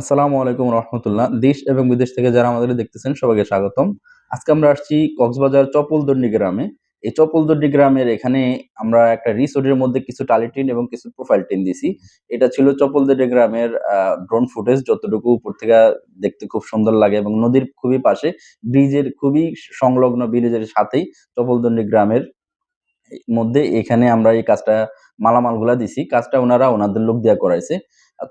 আসসালামু আলাইকুম রহমতুল্লাহ। দেশ এবং বিদেশ থেকে যারা আমাদের দেখতেছেন, সবাইকে স্বাগতম। আজকে আমরা আসছি কক্সবাজার চপলদন্ডি গ্রামে। এই চপলদন্ডি গ্রামের এখানে আমরা একটা রিসোর্টের মধ্যে কিছু টালিটিন এবং কিছু প্রোফাইল টিন দিছি। এটা ছিল চপলদন্ডি গ্রামের ড্রোন ফুটেজ। যতটুকু উপর থেকে দেখতে খুব সুন্দর লাগে এবং নদীর খুবই পাশে, ব্রিজের খুবই সংলগ্ন ব্রিজের সাথেই চপলদন্ডি গ্রামের মধ্যে এখানে আমরা এই কাজটা, মালামালগুলা দিছি। কাজটা ওনারা ওনাদের লোক দেওয়া করাইছে।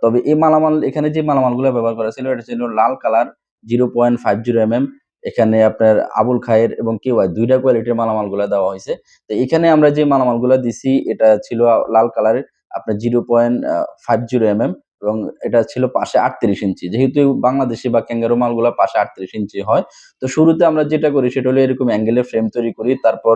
তবে এই মালামাল, এখানে যে মালামালগুলো ব্যবহার করা ছিল, এটা ছিল লাল colour, zero point five zero M M. এখানে আপনার আবুল খায়ের এবং কেউ দুইটা কোয়ালিটির মালামালগুলো দেওয়া হয়েছে। তো এখানে আমরা যে মালামালগুলো দিছি, এটা ছিল লাল কালারের, আপনার zero point five zero M M এবং এটা ছিল পাশে আটত্রিশ ইঞ্চি। যেহেতু বাংলাদেশি বা ক্যাঙ্গারো মালগুলো পাশে আটত্রিশ ইঞ্চি হয়, তো শুরুতে আমরা যেটা করি, সেটা হলো এরকম অ্যাঙ্গেলের ফ্রেম তৈরি করি, তারপর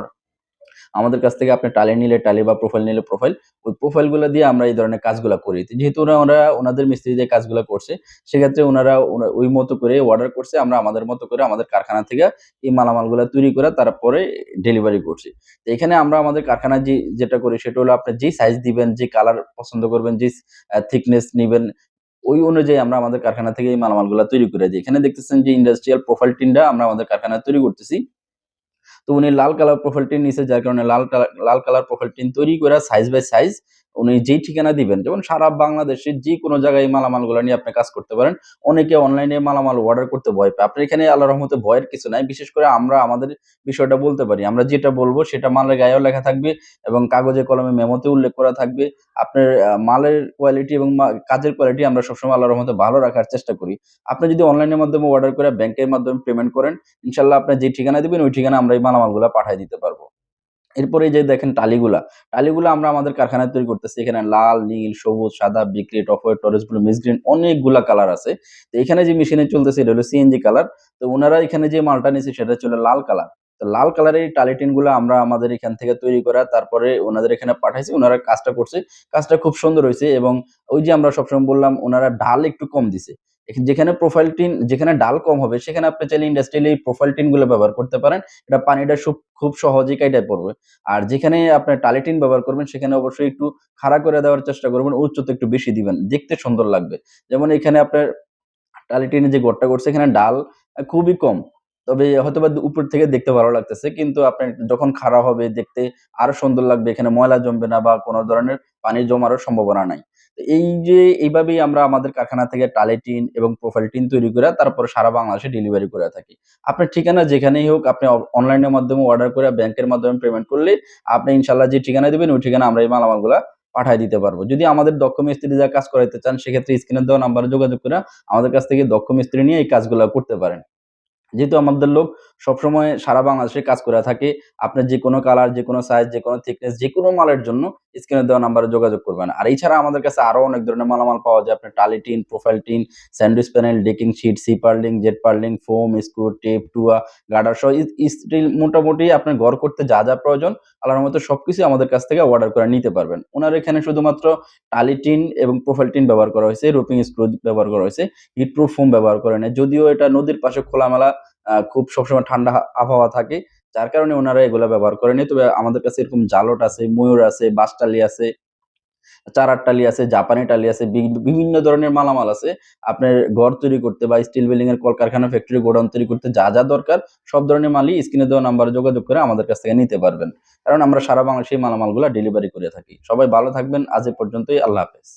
আমাদের কাছ থেকে আপনি টালি নিলে টালি বা প্রোফাইল নিলে প্রোফাইল ওই প্রোফাইলগুলো দিয়ে আমরা এই ধরনের কাজগুলো করি। যেহেতু ওরা ওরা ওনাদের মিস্ত্রি দিয়ে কাজগুলো করছে, সেক্ষেত্রে ওনারা ওই মতো করে অর্ডার করছে, আমরা আমাদের মতো করে আমাদের কারখানা থেকে এই মালামালগুলো তৈরি করে তারপরে ডেলিভারি করছি। তো এখানে আমরা আমাদের কারখানা যে, যেটা করি সেটা হলো আপনি যে সাইজ দিবেন, যে কালার পছন্দ করবেন, যে থিকনেস নিবেন, ওই অনুযায়ী আমরা আমাদের কারখানা থেকে এই মালামালগুলো তৈরি করে দিই। এখানে দেখতেছেন যে ইন্ডাস্ট্রিয়াল প্রোফাইল টিনটা আমরা আমাদের কারখানায় তৈরি করতেছি। তো উনি লাল কালার প্রোফাইল নিছে যার কারণে লাল কালার লাল কালার প্রোফাইল টিন তৈরি করে সাইজ বাই সাইজ উনি যেই ঠিকানা দিবেন, যেমন সারা বাংলাদেশের যে কোনো জায়গায় মালামালগুলো নিয়ে আপনি কাজ করতে পারেন। অনেকে অনলাইনে মালামাল অর্ডার করতে ভয় পায়। আপনার এখানে আল্লাহ রহমতে ভয়ের কিছু নাই, বিশেষ করে আমরা আমাদের বিষয়টা বলতে পারি। আমরা যেটা বলব সেটা মালের গায়েও লেখা থাকবে এবং কাগজে কলমে মেমোতে উল্লেখ করা থাকবে। আপনার মালের কোয়ালিটি এবং কাজের কোয়ালিটি আমরা সবসময় আল্লাহ রহমতে ভালো রাখার চেষ্টা করি। আপনি যদি অনলাইনের মাধ্যমে অর্ডার করে ব্যাংকের মাধ্যমে পেমেন্ট করেন ইনশাল্লাহ আপনি যে ঠিকানা দিবেন, ওই ঠিকানা আমরা এই মালামালগুলো পাঠিয়ে দিতে পারব। এরপরে যে দেখেন টালিগুলা টালিগুলা আমরা আমাদের কারখানায় তৈরি করতেছি। এখানে লাল, নীল, সবুজ, সাদা, বিক্রি টফয়েড টরেস ব্লু মিস গ্রিন, অনেকগুলা কালার আছে। তো এখানে যে মেশিনে চলতেছে, এটা হলো সিএনজি কালার। তো ওনারা এখানে যে মালটা নিয়েছে সেটা ছিল লাল কালার। তো লাল কালারের টালিটিনগুলো আমরা আমাদের এখান থেকে তৈরি করা, তারপরে ওনাদের এখানে পাঠাইছি, ওনারা কাজটা করছে। কাজটা খুব সুন্দর হয়েছে এবং ওই যে আমরা সবসময় বললাম, ওনারা ঢাল একটু কম দিছে। যেখানে প্রোফাইল টিন, যেখানে ডাল কম হবে, সেখানে আপনি চাইলে ইন্ডাস্ট্রিয়াল এই প্রোফাইল টিনগুলো ব্যবহার করতে পারেন। এটা পানিটা খুব সহজেই কাইটায় পড়বে। আর যেখানে আপনি টালিটিন ব্যবহার করবেন, সেখানে অবশ্যই একটু খাড়া করে দেওয়ার চেষ্টা করবেন, উচ্চতা একটু বেশি দিবেন। দেখতে সুন্দর লাগবে। যেমন এখানে আপনার টালিটিনে যে গোটটা করছে এখানে ডাল খুবই কম। তবে হয়তোবা উপর থেকে দেখতে ভালো লাগতেছে, কিন্তু আপনার যখন খাড়া হবে, দেখতে আরও সুন্দর লাগবে। এখানে ময়লা জমবে না বা কোনো ধরনের পানি জমারও সম্ভাবনা নাই। এই যে এইভাবেই আমরা আমাদের কারখানা থেকে টালিটিন এবং প্রোফাইল টিন তৈরি করে তারপর সারা বাংলাদেশে ডেলিভারি করে থাকি। আপনার ঠিকানা যেখানেই হোক, আপনি অনলাইনের মাধ্যমে অর্ডার করে ব্যাংকের মাধ্যমে পেমেন্ট করলে আপনি ইনশাল্লাহ যে ঠিকানা দেবেন, ওই ঠিকানা আমরা এই মালামালগুলা পাঠিয়ে দিতে পারব। যদি আমাদের দক্ষ মিস্ত্রি যা কাজ করাইতে চান, সেক্ষেত্রে স্ক্রিনে দেওয়া নাম্বারে যোগাযোগ করে আমাদের কাছ থেকে দক্ষ মিস্ত্রি নিয়ে এই কাজগুলো করতে পারেন। যেহেতু আমাদের লোক সবসময় সারা বাংলাদেশে কাজ করে থাকে। আপনার যে কোনো কালার যে কোনো সাইজ যে কোনো থিকনেস যে কোনো মালের জন্য স্ক্রিনে দেওয়া নাম্বারে যোগাযোগ করবেন। আর এছাড়া আমাদের কাছে আরও অনেক ধরনের মালামাল পাওয়া যায়। আপনার টালি tin profile tin sandwich panel decking sheet C purlin Z purlin foam screw tape টুয়া girder সহ স্টিল মোটামুটি আপনার ঘর করতে যা যা প্রয়োজন, আল্লাহর মতো সব সবকিছু আমাদের কাছ থেকে অর্ডার করে নিতে পারবেন। ওনার এখানে শুধুমাত্র টালি টিন এবং প্রোফাইল টিন ব্যবহার করা হয়েছে রুপিং স্ক্রু ব্যবহার করা হয়েছে হিট প্রুফ ফোম ব্যবহার করে নেয় যদিও এটা নদীর পাশে খোলামেলা খুব সবসময় ঠান্ডা আবহাওয়া থাকে, যার কারণে ওনারা এগুলো ব্যবহার করেনি। তবে আমাদের কাছে এরকম জালট আছে, ময়ূর আছে বাসটালি আছে, চারার টালি আছে, জাপানি টালি আছে বিভিন্ন ধরনের মালামাল আছে। আপনার ঘর তৈরি করতে বা স্টিল বিল্ডিং এর কলকারখানা ফ্যাক্টরি গোডাউন তৈরি করতে যা যা দরকার, সব ধরনের মালই স্ক্রিনে দেওয়া নাম্বারে যোগাযোগ করে আমাদের কাছ থেকে নিতে পারবেন। কারণ আমরা সারা বাংলাদেশে মালামালগুলো ডেলিভারি করে থাকি। সবাই ভালো থাকবেন। আজ এ পর্যন্তই। আল্লাহ হাফেজ।